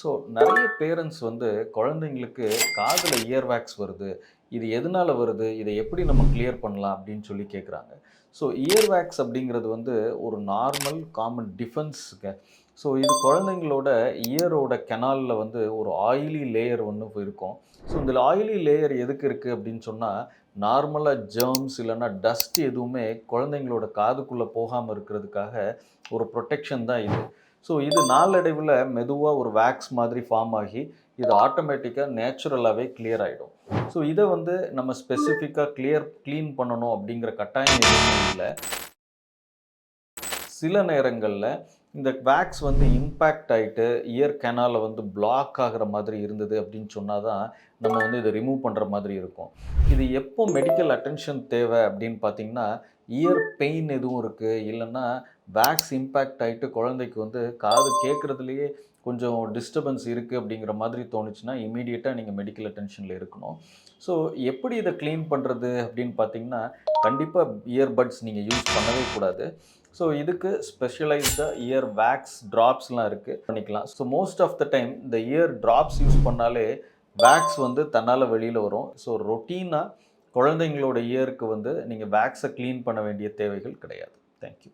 So நிறைய parents வந்து குழந்தைங்களுக்கு காதில் இயர் வேக்ஸ் வருது. இது எதனால வருது? இதை எப்படி நம்ம கிளியர் பண்ணலாம்? அப்படின்னு சொல்லி கேட்குறாங்க ஸோ இயர் வேக்ஸ் அப்படிங்கிறது வந்து ஒரு நார்மல் காமன் டிஃபென்ஸுக்கு ஸோ இது குழந்தைங்களோட இயரோட கெனாலில் வந்து ஒரு ஆயிலி லேயர் ஒன்று இருக்கும். ஸோ இந்த ஆயிலி லேயர் எதுக்கு இருக்குது அப்படின்னு சொன்னால் நார்மலாக ஜெர்ம்ஸ் இல்லைன்னா டஸ்ட் எதுவுமே குழந்தைங்களோட காதுக்குள்ளே போகாமல் இருக்கிறதுக்காக ஒரு ப்ரொடெக்ஷன் தான் இது. ஸோ இது நாளடைவில் மெதுவாக ஒரு வேக்ஸ் மாதிரி ஃபார்ம் ஆகி இது ஆட்டோமேட்டிக்காக நேச்சுரலாகவே கிளியர் ஆகிடும் ஸோ இதை வந்து நம்ம ஸ்பெசிஃபிக்காக கிளியர் க்ளீன் பண்ணணும் அப்படிங்கிற கட்டாயம் எதுவுமே இல்லை சில நேரங்களில் இந்த வேக்ஸ் வந்து இம்பேக்ட் ஆகிட்டு இயர் கெனாலில் வந்து பிளாக் ஆகிற மாதிரி இருந்தது அப்படின்னு சொன்னால் தான் நம்ம வந்து இதை ரிமூவ் பண்ணுற மாதிரி இருக்கும். இது எப்போ மெடிக்கல் அட்டென்ஷன் தேவை அப்படின்னு பார்த்தீங்கன்னா இயர் பெயின் எதுவும் இருக்குது இல்லைன்னா வேக்ஸ் இம்பேக்ட் ஆகிட்டு குழந்தைக்கு வந்து காது கேட்குறதுலையே கொஞ்சம் டிஸ்டர்பன்ஸ் இருக்குது அப்படிங்கிற மாதிரி தோணுச்சுன்னா இமீடியட்டாக நீங்கள் மெடிக்கல் அட்டென்ஷனில் இருக்கணும். ஸோ எப்படி இதை க்ளீன் பண்ணுறது அப்படின்னு பார்த்தீங்கன்னா கண்டிப்பாக இயர்பட்ஸ் நீங்கள் யூஸ் பண்ணவே கூடாது. ஸோ இதுக்கு ஸ்பெஷலைஸ்டாக இயர் வேக்ஸ் ட்ராப்ஸ்லாம் இருக்குது பண்ணிக்கலாம். So most of the time இந்த இயர் ட்ராப்ஸ் யூஸ் பண்ணாலே வேக்ஸ் வந்து தன்னால் வெளியில் வரும். ஸோ ரொட்டீனாக குழந்தைங்களோட இயருக்கு வந்து நீங்கள் வேக்ஸை க்ளீன் பண்ண வேண்டிய தேவைகள் கிடையாது. தேங்க்யூ